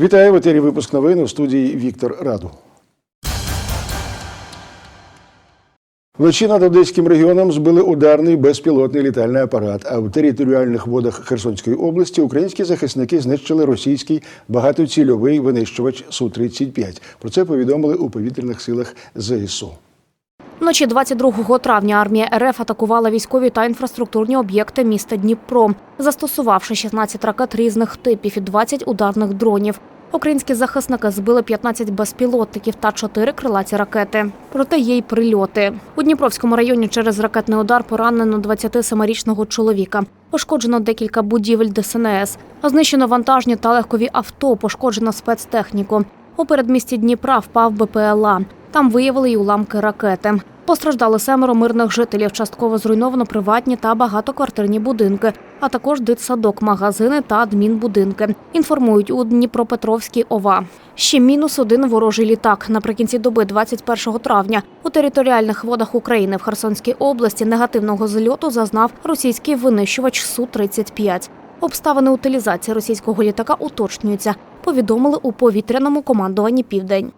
Вітаю в етері випуск новин у студії Віктор Раду. Вночі над Одеським регіоном збили ударний безпілотний літальний апарат. А в територіальних водах Херсонської області українські захисники знищили російський багатоцільовий винищувач Су-35. Про це повідомили у повітряних силах ЗСУ. Вночі 22 травня армія РФ атакувала військові та інфраструктурні об'єкти міста Дніпро, застосувавши 16 ракет різних типів і 20 ударних дронів. Українські захисники збили 15 безпілотників та 4 крилаті ракети. Проте є й прильоти. У Дніпровському районі через ракетний удар поранено 27-річного чоловіка. Пошкоджено декілька будівель ДСНС. Знищено вантажні та легкові авто, пошкоджено спецтехніку. У передмісті Дніпра впав БПЛА. Там виявили й уламки ракети. Постраждали семеро мирних жителів. Частково зруйновано приватні та багатоквартирні будинки, а також дитсадок, магазини та адмінбудинки. Інформують у Дніпропетровській ОВА. Ще мінус один ворожий літак. Наприкінці доби 21 травня у територіальних водах України в Херсонській області негативного зльоту зазнав російський винищувач Су-35. Обставини утилізації російського літака уточнюються. Повідомили у повітряному командуванні Південь.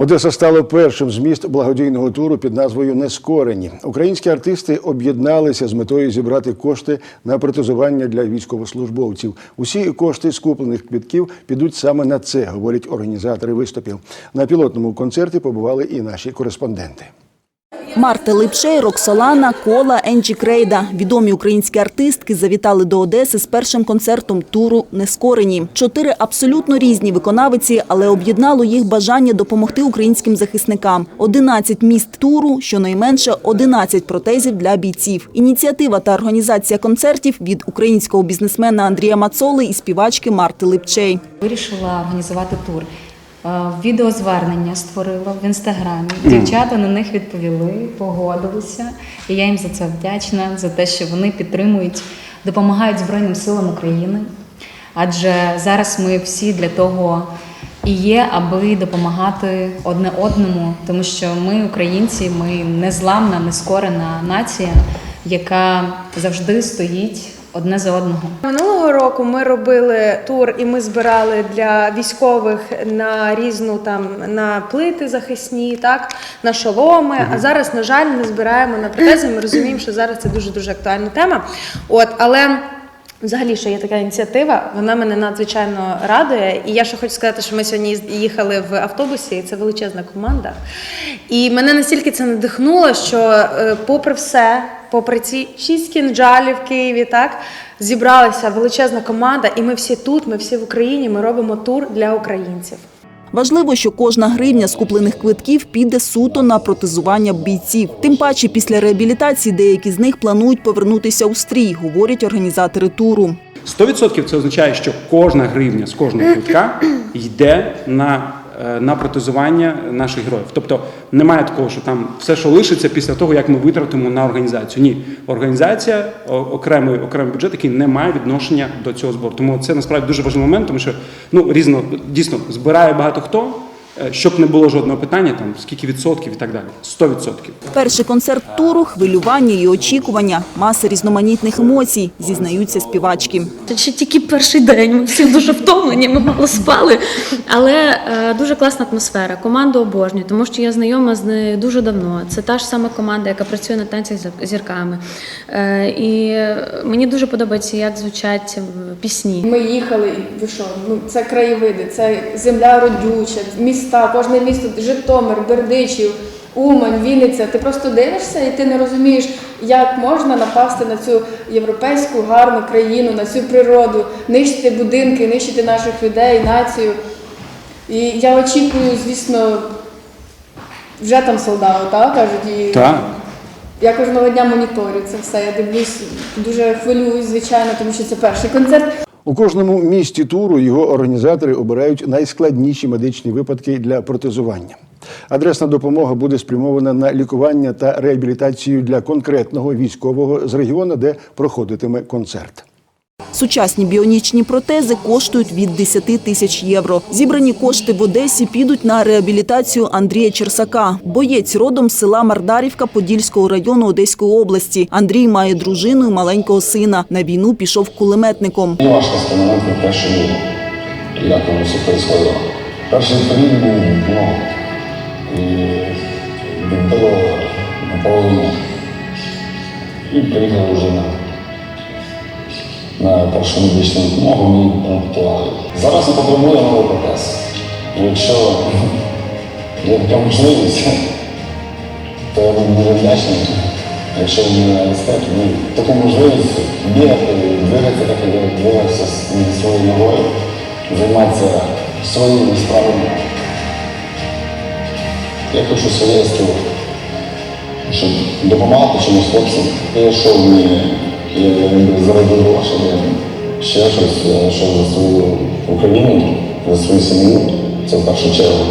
Одеса стала першим з міст благодійного туру під назвою Нескорені. Українські артисти об'єдналися з метою зібрати кошти на протезування для військовослужбовців. Усі кошти скуплених квітків підуть саме на це, говорять організатори виступів. На пілотному концерті побували і наші кореспонденти. Марта Липшей, Роксолана, Кола, Енджі Крейда. Відомі українські артистки завітали до Одеси з першим концертом туру «Нескорені». Чотири абсолютно різні виконавиці, але об'єднало їх бажання допомогти українським захисникам. 11 міст туру, щонайменше 11 протезів для бійців. Ініціатива та організація концертів від українського бізнесмена Андрія Мацоли і співачки Марти Липчей. Вирішила організувати тур. Е, Відеозвернення створила в інстаграмі. Дівчата на них відповіли, погодилися. І я їм за це вдячна, за те, що вони підтримують, допомагають Збройним силам України. Адже зараз ми всі для того і є, аби допомагати одне одному, тому що ми, українці, ми незламна, нескорена нація, яка завжди стоїть одне за одного. Минулого року ми робили тур, і ми збирали для військових на різну там на плити захисні, так на шоломи. А зараз, на жаль, ми збираємо на протези. Ми розуміємо, що зараз це дуже дуже актуальна тема. От, але. Взагалі, що є така ініціатива, вона мене надзвичайно радує. І я ще хочу сказати, що ми сьогодні їхали в автобусі, і це величезна команда. І мене настільки це надихнуло, що, е, попри все, попри ці шість кінжалів в Києві, так зібралася величезна команда, і ми всі тут, ми всі в Україні. Ми робимо тур для українців. Важливо, що кожна гривня з куплених квитків піде суто на протезування бійців. Тим паче після реабілітації деякі з них планують повернутися у стрій, говорять організатори туру. 100% це означає, що кожна гривня з кожного квитка йде на, на протезування наших героїв. Тобто немає такого, що там все, що лишиться після того, як ми витратимо на організацію. Ні, організація окремий, окремий бюджет, який не має відношення до цього збору. Тому це насправді дуже важливий момент, тому що ну різно дійсно збирає багато хто, е, щоб не було жодного питання, там скільки відсотків і так далі. 100%. Перший концерт туру хвилювання і очікування, маса різноманітних емоцій, зізнаються співачки. Це ще тільки перший день. Ми всі дуже втомлені, ми мало спали. Але е, дуже класна атмосфера. Команду обожнюю, тому що я знайома з нею дуже давно. Це та ж сама команда, яка працює на танцях з зірками. Е, і мені дуже подобається, як звучать е, пісні. Ми їхали, і ви що, ну це краєвиди, це земля родюча, міста, кожне місто, Житомир, Бердичів, Умань, Вінниця. Ти просто дивишся і ти не розумієш, як можна напасти на цю європейську гарну країну, на цю природу, нищити будинки, нищити наших людей, націю. І я очікую, звісно, вже там солдати, так кажуть, і Так. я кожного дня моніторю це все. Я дивлюсь, дуже хвилююсь, звичайно, тому що це перший концерт. У кожному місті туру його організатори обирають найскладніші медичні випадки для протезування. Адресна допомога буде спрямована на лікування та реабілітацію для конкретного військового з регіону, де проходитиме концерт. Сучасні біонічні протези коштують від 10 тисяч євро. Зібрані кошти в Одесі підуть на реабілітацію Андрія Черсака. Боєць родом з села Мардарівка Подільського району Одеської області. Андрій має дружину і маленького сина. На війну пішов кулеметником. Не важко встановити першу міру. як воно все происходило. Перший період був ну, і відбило наполовину. І приїхав вже на, на першу медичну допомогу, мені ампутували. Зараз ми потребуємо новий протез. Якщо є така можливість, то я буду дуже вдячний. Якщо мені тоді таку можливість бігати, двигатися, так як я двигався зі своєю ногою, займатися своїми справами. Я хочу своє скіло, щоб допомагати чомусь хлопцям. Я що вмію, грошей, я ще щось, я що за свою Україну, за свою сім'ю, це в першу чергу.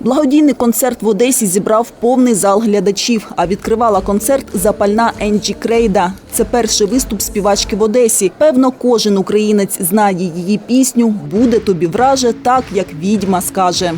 Благодійний концерт в Одесі зібрав повний зал глядачів, а відкривала концерт запальна Енджі Крейда. Це перший виступ співачки в Одесі. Певно, кожен українець знає її пісню Буде тобі враже, так як відьма скаже.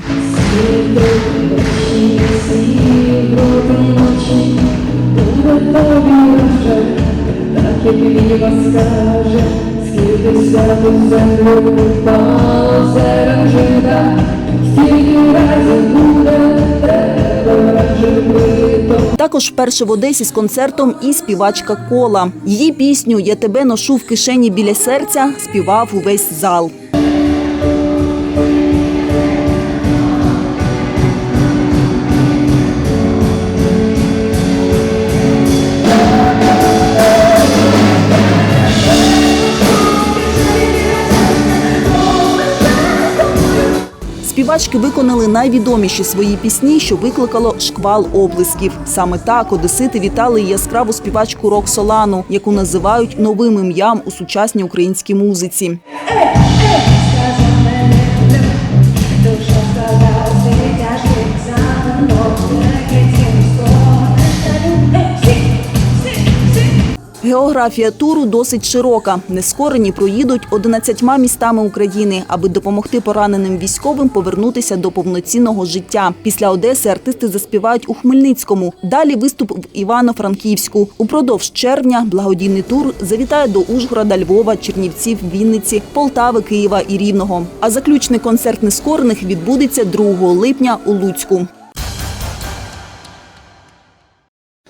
Також вперше в Одесі з концертом і співачка Кола. Її пісню Я тебе ношу в кишені біля серця співав увесь зал. Співачки виконали найвідоміші свої пісні, що викликало шквал облисків. Саме так одесити вітали яскраву співачку Рок Солану, яку називають новим ім'ям у сучасній українській музиці. Географія туру досить широка. Нескорені проїдуть 11 містами України, аби допомогти пораненим військовим повернутися до повноцінного життя. Після Одеси артисти заспівають у Хмельницькому. Далі виступ в Івано-Франківську. Упродовж червня благодійний тур завітає до Ужгорода, Львова, Чернівців, Вінниці, Полтави, Києва і Рівного. А заключний концерт нескорених відбудеться 2 липня у Луцьку.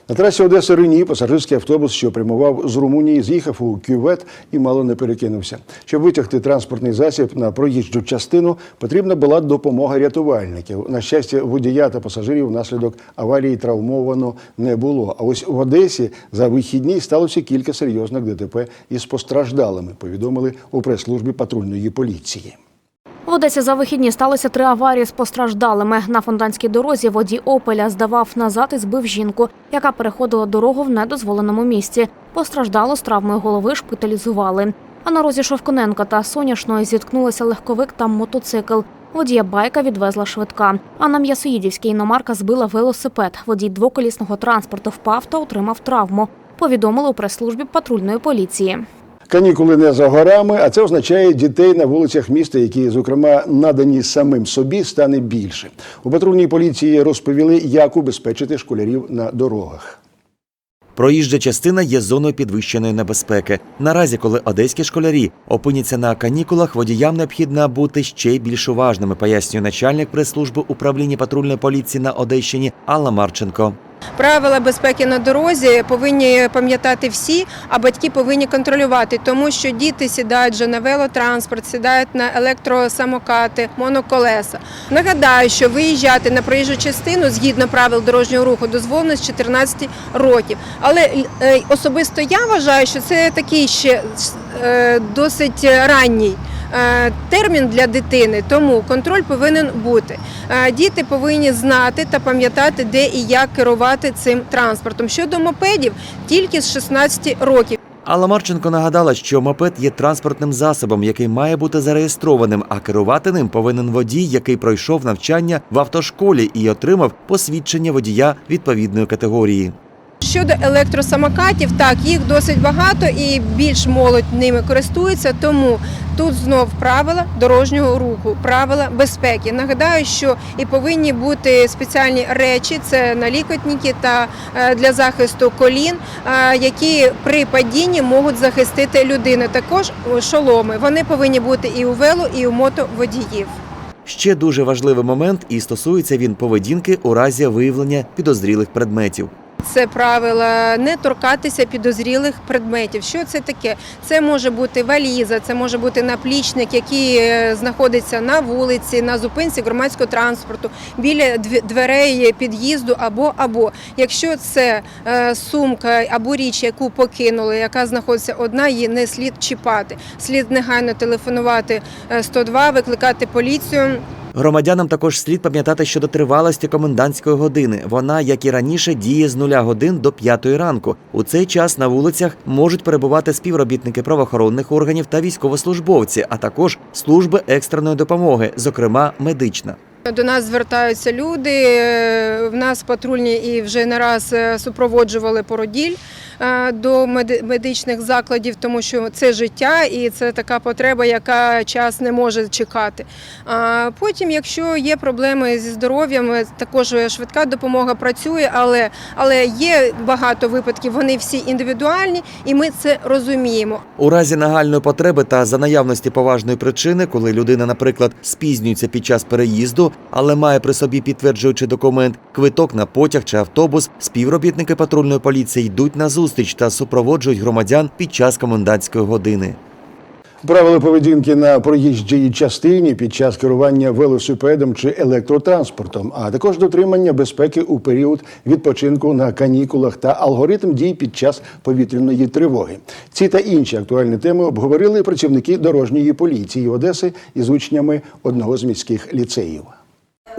На трасі Одеса Рені пасажирський автобус, що прямував з Румунії, з'їхав у кювет і мало не перекинувся. Щоб витягти транспортний засіб на проїжджу частину, потрібна була допомога рятувальників. На щастя, водія та пасажирів внаслідок аварії травмовано не було. А ось в Одесі за вихідні сталося кілька серйозних ДТП із постраждалими. Повідомили у прес-службі патрульної поліції. В Одесі за вихідні сталося три аварії з постраждалими. На фонтанській дорозі водій Опеля здавав назад і збив жінку, яка переходила дорогу в недозволеному місці. Постраждало з травмою голови, шпиталізували. А на розі Шовконенка та Соняшної зіткнулися легковик та мотоцикл. Водія байка відвезла швидка. А на М'ясоїдівській іномарка збила велосипед. Водій двоколісного транспорту впав та отримав травму. Повідомили у прес-службі патрульної поліції. Канікули не за горами, а це означає дітей на вулицях міста, які, зокрема, надані самим собі, стане більше. У патрульній поліції розповіли, як убезпечити школярів на дорогах. Проїжджа частина є зоною підвищеної небезпеки. Наразі, коли одеські школярі опиняться на канікулах, водіям необхідно бути ще й більш уважними, пояснює начальник прес-служби управління патрульної поліції на Одещині Алла Марченко. Правила безпеки на дорозі повинні пам'ятати всі, а батьки повинні контролювати, тому що діти сідають вже на велотранспорт, сідають на електросамокати, моноколеса. Нагадаю, що виїжджати на проїжджу частину згідно правил дорожнього руху дозволено з 14 років. Але е, особисто я вважаю, що це такий ще е, досить ранній. Е, Термін для дитини, тому контроль повинен бути. Е, Діти повинні знати та пам'ятати, де і як керувати цим транспортом. Щодо мопедів, тільки з 16 років. Алла Марченко нагадала, що мопед є транспортним засобом, який має бути зареєстрованим, а керувати ним повинен водій, який пройшов навчання в автошколі і отримав посвідчення водія відповідної категорії. Щодо електросамокатів, так їх досить багато і більш молодь ними користується, тому Тут знов правила дорожнього руху, правила безпеки. Нагадаю, що і повинні бути спеціальні речі, це налікотники та е, для захисту колін, е, які при падінні можуть захистити людину. Також шоломи. Вони повинні бути і у вело, і у мотоводіїв. Ще дуже важливий момент, і стосується він поведінки у разі виявлення підозрілих предметів. Це правила не торкатися підозрілих предметів. Що це таке? Це може бути валіза, це може бути наплічник, який е, знаходиться на вулиці, на зупинці громадського транспорту, біля дверей під'їзду або або. Якщо це е, сумка або річ, яку покинули, яка знаходиться одна, її не слід чіпати. Слід негайно телефонувати е, 102, викликати поліцію. Громадянам також слід пам'ятати щодо тривалості комендантської години. Вона, як і раніше, діє з нуля годин до п'ятої ранку. У цей час на вулицях можуть перебувати співробітники правоохоронних органів та військовослужбовці, а також служби екстреної допомоги, зокрема медична. До нас звертаються люди. е, В нас патрульні і вже не раз е, супроводжували породіль до меди- медичних закладів, тому що це життя і це така потреба, яка час не може чекати. А потім, якщо є проблеми зі здоров'ям, е, також швидка допомога працює, але, але є багато випадків, вони всі індивідуальні, і ми це розуміємо. У разі нагальної потреби та за наявності поважної причини, коли людина, наприклад, спізнюється під час переїзду, але має при собі підтверджуючий документ, квиток на потяг чи автобус, співробітники патрульної поліції йдуть на зустріч та супроводжують громадян під час комендантської години. Правила поведінки на проїжджій частині під час керування велосипедом чи електротранспортом, а також дотримання безпеки у період відпочинку на канікулах та алгоритм дій під час повітряної тривоги. Ці та інші актуальні теми обговорили працівники дорожньої поліції Одеси із учнями одного з міських ліцеїв.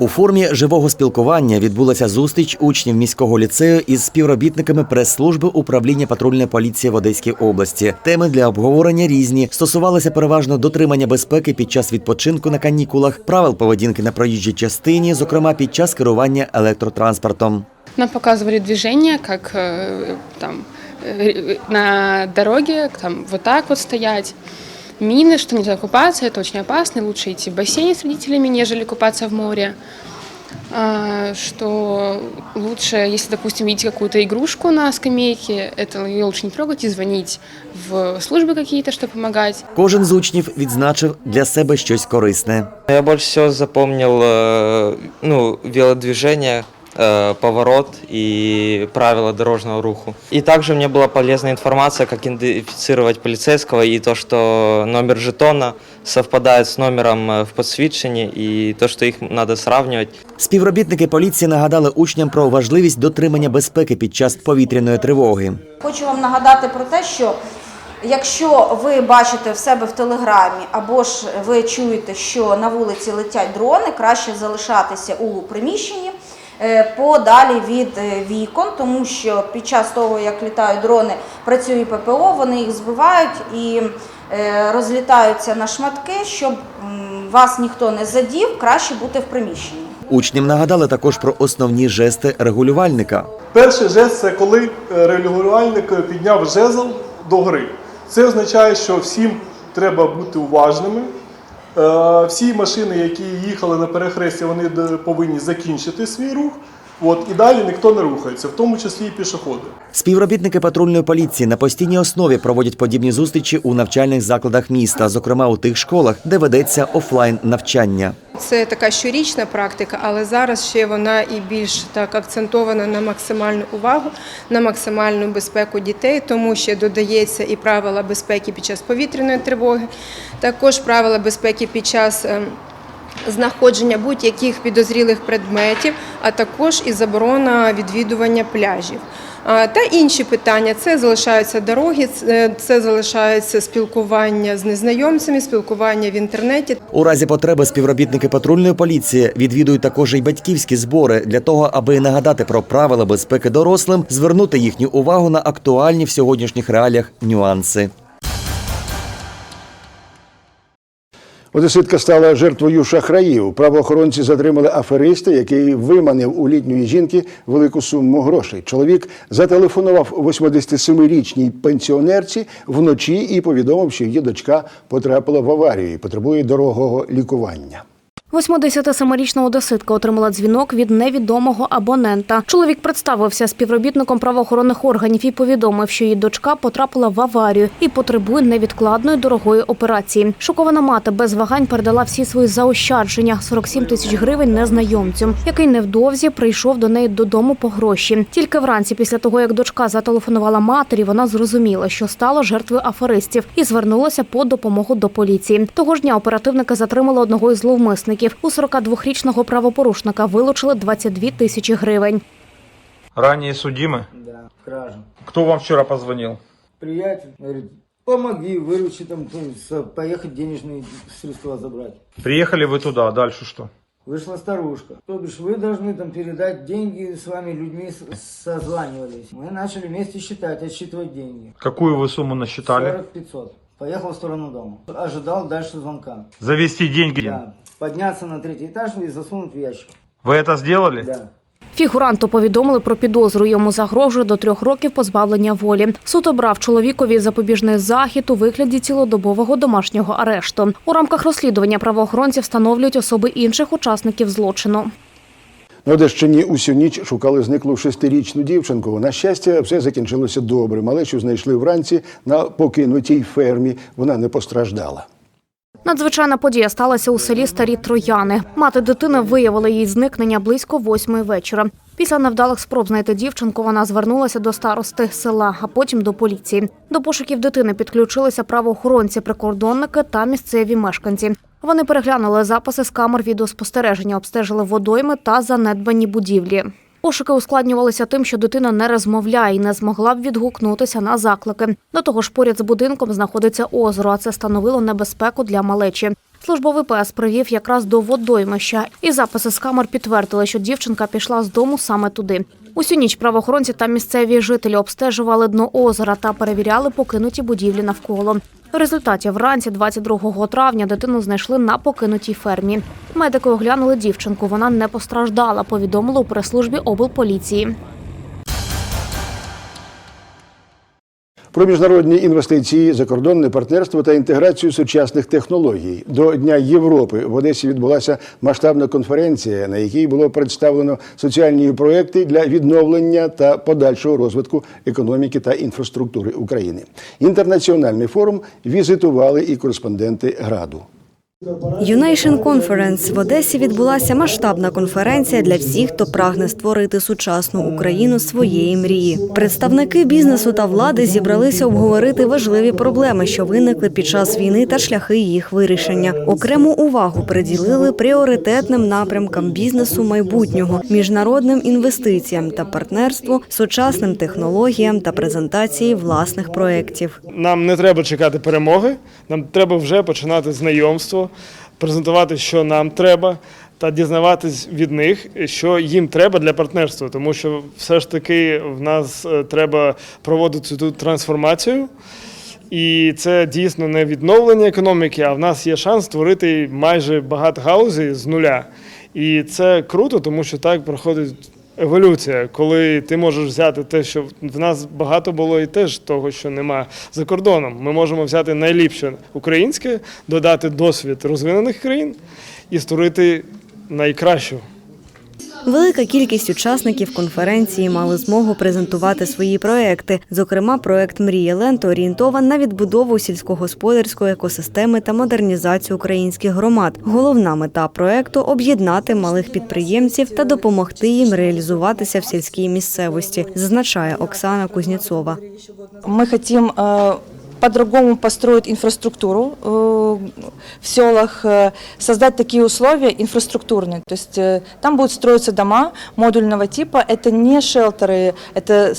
У формі живого спілкування відбулася зустріч учнів міського ліцею із співробітниками прес-служби управління патрульної поліції в Одеській області. Теми для обговорення різні стосувалися переважно дотримання безпеки під час відпочинку на канікулах, правил поведінки на проїжджій частині, зокрема під час керування електротранспортом. Нам показывали движение, как э, там э, на дороге, там вот так вот стоять. Мины, что нельзя купаться, это очень опасно, лучше идти в бассейне с родителями, нежели купаться в море. А, Что лучше, если, допустим, видите какую-то игрушку на скамейке, это ее лучше не трогать и звонить в службы какие-то, чтобы помогать. Кожен з учнів відзначив для себе щось корисне. Я больше всего запомнил э, ну, велодвижение, э, поворот и правила дорожного руху. И также мне была полезна информация, как идентифицировать полицейского и то, что номер жетона совпадает с номером э, в подсвечении и то, что их надо сравнивать. Співробітники поліції нагадали учням про важливість дотримання безпеки під час повітряної тривоги. Хочу вам нагадати про те, що якщо ви бачите в себе в телеграмі або ж ви чуєте, що на вулиці летять дрони, краще залишатися у приміщенні е, подалі від е, вікон, тому що під час того, як літають дрони, працює ППО, вони їх збивають і е, розлітаються на шматки, щоб вас ніхто не задів, краще бути в приміщенні. Учням нагадали також про основні жести регулювальника. Перший жест це коли е, регулювальник е, підняв жезл до гори. Це означає, що всім треба бути уважними. Е, Всі машини, які їхали на перехресті, вони повинні закінчити свій рух. От, і далі ніхто не рухається, в тому числі і пішоходи. Співробітники патрульної поліції на постійній основі проводять подібні зустрічі у навчальних закладах міста, зокрема у тих школах, де ведеться офлайн навчання. Це така щорічна практика, але зараз ще вона і більш так акцентована на максимальну увагу, на максимальну безпеку дітей, тому що додається і правила безпеки під час повітряної тривоги, також правила безпеки під час. Знаходження будь-яких підозрілих предметів, а також і заборона відвідування пляжів. Та інші питання це залишаються дороги, це- це залишається спілкування з незнайомцями, спілкування в інтернеті. У разі потреби співробітники патрульної поліції відвідують також і батьківські збори для того, аби нагадати про правила безпеки дорослим, звернути їхню увагу на актуальні в сьогоднішніх реаліях нюанси. Одеситка стала жертвою шахраїв. Правоохоронці затримали афериста, який виманив у літньої жінки велику суму грошей. Чоловік зателефонував 87-річній пенсіонерці вночі і повідомив, що її дочка потрапила в аварію і потребує дорогого лікування. 87-річна одеситка отримала дзвінок від невідомого абонента. Чоловік представився співробітником правоохоронних органів і повідомив, що її дочка потрапила в аварію і потребує невідкладної дорогої операції. Шокована мати без вагань передала всі свої заощадження 47 тисяч гривень незнайомцю, який невдовзі прийшов до неї додому по гроші. Тільки вранці, після того як дочка зателефонувала матері, вона зрозуміла, що стала жертвою аферистів і звернулася по допомогу до поліції. Того ж дня оперативники затримали одного із зловмисників У 42-річного правопорушника вилучили 22 тисячі гривень. Ранее судимы? Да, кража. Кто вам вчера позвонил? Приятель говорит, помоги, выручи там, ну, с- поехать денежные средства забрать. Приехали вы туда, дальше что? Вышла старушка. То бишь вы должны там передать деньги, с вами людьми с- созванивались. Мы начали вместе считать, отсчитывать деньги. Какую вы сумму насчитали? 40 500. Поехал в сторону дома. Ожидал дальше звонка. Завести деньги? Да. Подняться на третий этаж и засунуть в ящик. Вы это сделали? Да. Фігуранту повідомили про підозру. Йому загрожує до трьох років позбавлення волі. Суд обрав чоловікові запобіжний захід у вигляді цілодобового домашнього арешту. У рамках розслідування правоохоронці встановлюють особи інших учасників злочину. На Одещині усю ніч шукали зниклу шестирічну дівчинку. На щастя, все закінчилося добре. Малечу знайшли вранці на покинутій фермі. Вона не постраждала. Надзвичайна подія сталася у селі Старі Трояни. Мати дитини виявила її зникнення близько восьмої вечора. Після невдалих спроб знайти дівчинку вона звернулася до старости села, а потім до поліції. До пошуків дитини підключилися правоохоронці, прикордонники та місцеві мешканці. Вони переглянули записи з камер відеоспостереження, обстежили водойми та занедбані будівлі. Пошуки ускладнювалися тим, що дитина не розмовляє і не змогла б відгукнутися на заклики. До того ж, поряд з будинком знаходиться озеро, а це становило небезпеку для малечі. Служба ВПС привів якраз до водоймища, і записи з камер підтвердили, що дівчинка пішла з дому саме туди. Усю ніч правоохоронці та місцеві жителі обстежували дно озера та перевіряли покинуті будівлі навколо. В результаті вранці 22 травня дитину знайшли на покинутій фермі. Медики оглянули дівчинку. Вона не постраждала. Повідомили у прес-службі облполіції. Про міжнародні інвестиції, закордонне партнерство та інтеграцію сучасних технологій до Дня Європи в Одесі відбулася масштабна конференція, на якій було представлено соціальні проекти для відновлення та подальшого розвитку економіки та інфраструктури України. Інтернаціональний форум візитували і кореспонденти граду. Юнейшн Конференс в Одесі відбулася масштабна конференція для всіх, хто прагне створити сучасну Україну своєї мрії. Представники бізнесу та влади зібралися обговорити важливі проблеми, що виникли під час війни та шляхи їх вирішення. Окрему увагу приділили пріоритетним напрямкам бізнесу майбутнього, міжнародним інвестиціям та партнерству, сучасним технологіям та презентації власних проєктів. Нам не треба чекати перемоги, нам треба вже починати знайомство, презентувати, що нам треба, та дізнаватись від них, що їм треба для партнерства, тому що все ж таки в нас е, треба проводити тут трансформацію. І це дійсно не відновлення економіки, а в нас є шанс створити майже багато галузей з нуля. І це круто, тому що так проходить еволюція, коли ти можеш взяти те, що в нас багато було і теж того, що нема за кордоном. Ми можемо взяти найліпше українське, додати досвід розвинених країн і створити найкращу. Велика кількість учасників конференції мали змогу презентувати свої проекти. Зокрема, проект Мрія Ленд орієнтований на відбудову сільськогосподарської екосистеми та модернізацію українських громад. Головна мета проекту об'єднати малих підприємців та допомогти їм реалізуватися в сільській місцевості, зазначає Оксана Кузнєцова. Мы хотим э, по-другому построить инфраструктуру э, в селах, э, создать такие условия инфраструктурные. То есть э, там будут строиться дома модульного типа. Это не шелтеры, это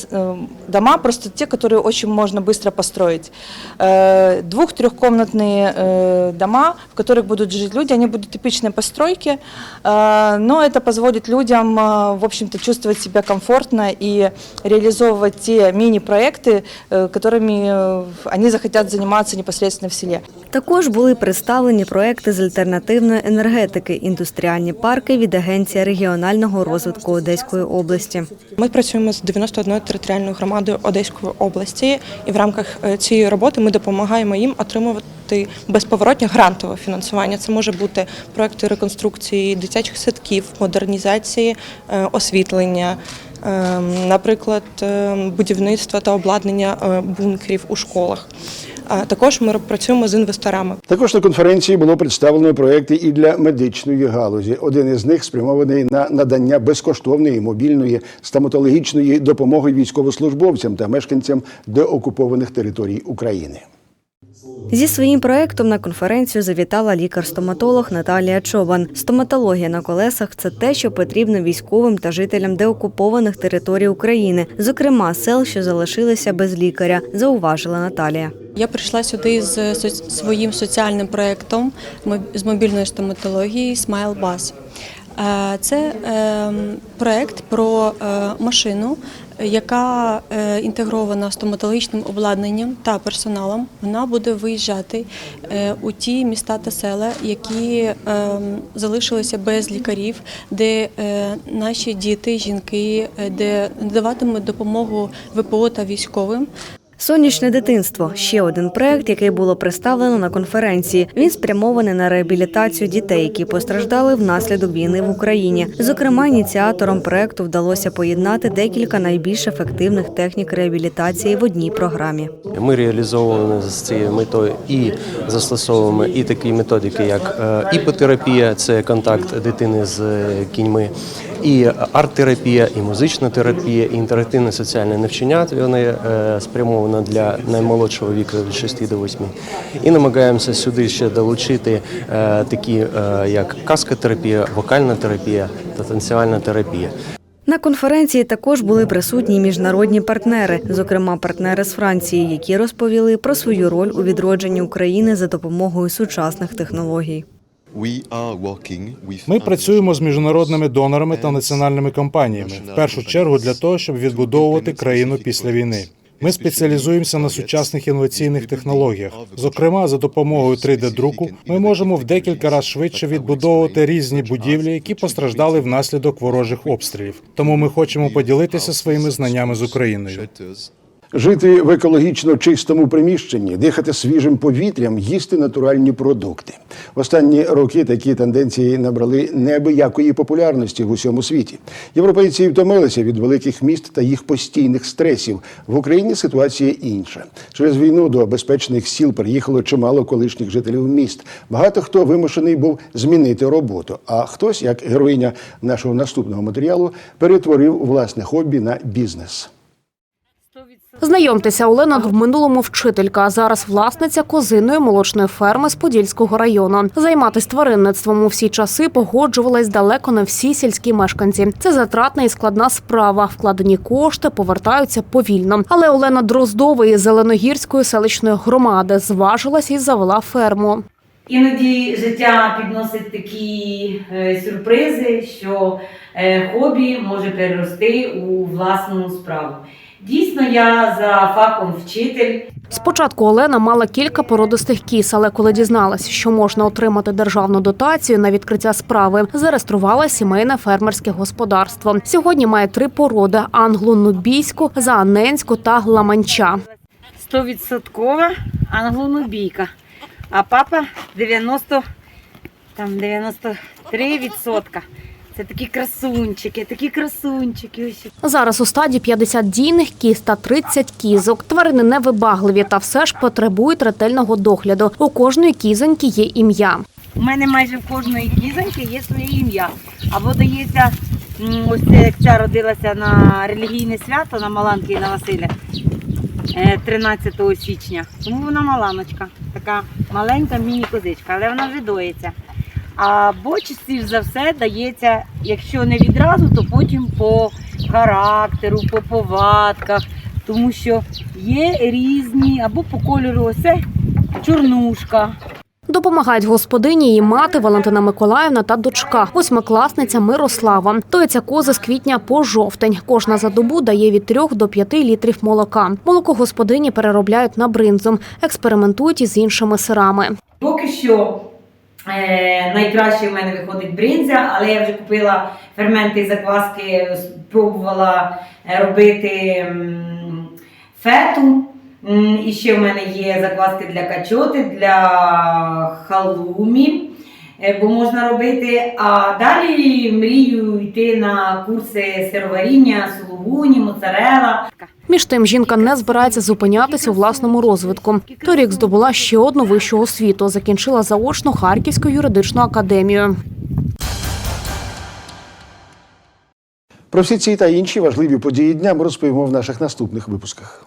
дома просто те, которые очень можно быстро построить. Двух-трехкомнатные дома, в которых будут жить люди, они будут типичной постройки, но это позволит людям, в общем-то, чувствовать себя комфортно и реализовывать те мини-проекты, которыми они захотят заниматься непосредственно в селе. Також були представлені проекти з альтернативної енергетики, індустріальні парки від Агенції регіонального розвитку Одеської області. Ми працюємо з 91 територіальною громадою Одеської області, і в рамках е, цієї роботи ми допомагаємо їм отримувати безповоротне грантове фінансування. Це може бути проекти реконструкції дитячих садків, модернізації е, освітлення. Е, Наприклад, е, будівництва та обладнання е, бункерів у школах. Також ми працюємо з інвесторами. Також на конференції було представлено проекти і для медичної галузі. Один із них спрямований на надання безкоштовної мобільної стоматологічної допомоги військовослужбовцям та мешканцям деокупованих територій України. Зі своїм проектом на конференцію завітала лікар-стоматолог Наталія Чобан. Стоматологія на колесах це те, що потрібно військовим та жителям деокупованих територій України, зокрема сел, що залишилися без лікаря, зауважила Наталія. Я прийшла сюди з своїм соціальним проектом з мобільної стоматології Смайл Bus. Е, Це ем, проєкт про е, машину, яка е, інтегрована стоматологічним обладнанням та персоналом. Вона буде виїжджати у ті міста та села, які ем, залишилися без лікарів, де наші діти, жінки, де надаватимуть допомогу ВПО та військовим. Сонячне дитинство ще один проект, який було представлено на конференції. Він спрямований на реабілітацію дітей, які постраждали внаслідок війни в Україні. Зокрема, ініціаторам проекту вдалося поєднати декілька найбільш ефективних технік реабілітації в одній програмі. Ми реалізовуємо з цією метою і застосовуємо і такі методики, як е, іпотерапія, це контакт дитини з е, кіньми, і арт-терапія, і музична терапія, і інтерактивне соціальне навчання. Вони е, спрямовано для наймолодшого віку від 6 до 8. І намагаємося сюди ще долучити е, такі, е, як каскотерапія, вокальна терапія та танцювальна терапія. На конференції також були присутні міжнародні партнери, зокрема партнери з Франції, які розповіли про свою роль у відродженні України за допомогою сучасних технологій. Ми працюємо з міжнародними донорами та національними компаніями в першу чергу для того, щоб відбудовувати країну після війни. Ми спеціалізуємося на сучасних інноваційних технологіях. Зокрема, за допомогою 3D-друку ми можемо в декілька разів швидше відбудовувати різні будівлі, які постраждали внаслідок ворожих обстрілів. Тому ми хочемо поділитися своїми знаннями з Україною. Жити в екологічно чистому приміщенні, дихати свіжим повітрям, їсти натуральні продукти. В останні роки такі тенденції набрали неабиякої популярності в усьому світі. Європейці втомилися від великих міст та їх постійних стресів. В Україні ситуація інша. Через війну до безпечних сіл приїхало чимало колишніх жителів міст. Багато хто вимушений був змінити роботу, а хтось, як героїня нашого наступного матеріалу, перетворив власне хобі на бізнес. Знайомтеся, Олена в минулому вчителька, а зараз власниця козиної молочної ферми з Подільського району. Займатися тваринництвом у всі часи погоджувались далеко не всі сільські мешканці. Це затратна і складна справа. Вкладені кошти повертаються повільно. Але Олена Дроздова Зеленогірської селищної громади зважилась і завела ферму. Іноді життя підносить такі е, сюрпризи, що е, хобі може перерости у власну справу. Дійсно, я за фахом вчитель. Спочатку Олена мала кілька породистих кіз, але коли дізналась, що можна отримати державну дотацію на відкриття справи, зареєструвала сімейне фермерське господарство. Сьогодні має три породи: англо-нубійську, зааненську та ламанча. 100% англонубійка, а папа 90, там 93%. Це такі красунчики, такі красунчики. Зараз у стаді 50 дійних кіз та 30 кізок. Тварини невибагливі та все ж потребують ретельного догляду. У кожної кізоньки є ім'я. У мене майже в кожної кізоньки є своє ім'я. Або дається, ось це як ця родилася на релігійне свято на Маланки і на Василя е, 13 січня. Тому вона маланочка, така маленька міні-козичка, але вона вже доїться. Або частіше за все дається, якщо не відразу, то потім по характеру, по повадках, тому що є різні, або по кольору ось це чорнушка. Допомагають господині її мати Валентина Миколаївна та дочка, восьмикласниця Мирослава. Тоїться кози з квітня по жовтень. Кожна за добу дає від 3 до 5 літрів молока. Молоко господині переробляють на бринзу, експериментують із іншими сирами. Поки що е, найкраще в мене виходить бринзя, але я вже купила ферменти і закваски, спробувала е, робити фету. І ще в мене є закваски для качоти, для халумі, бо можна робити. А далі мрію йти на курси сироваріння, сулугуні, моцарела. Між тим, жінка не збирається зупинятися у власному розвитку. Торік здобула ще одну вищу освіту. Закінчила заочно Харківську юридичну академію. Про всі ці та інші важливі події дня ми розповімо в наших наступних випусках.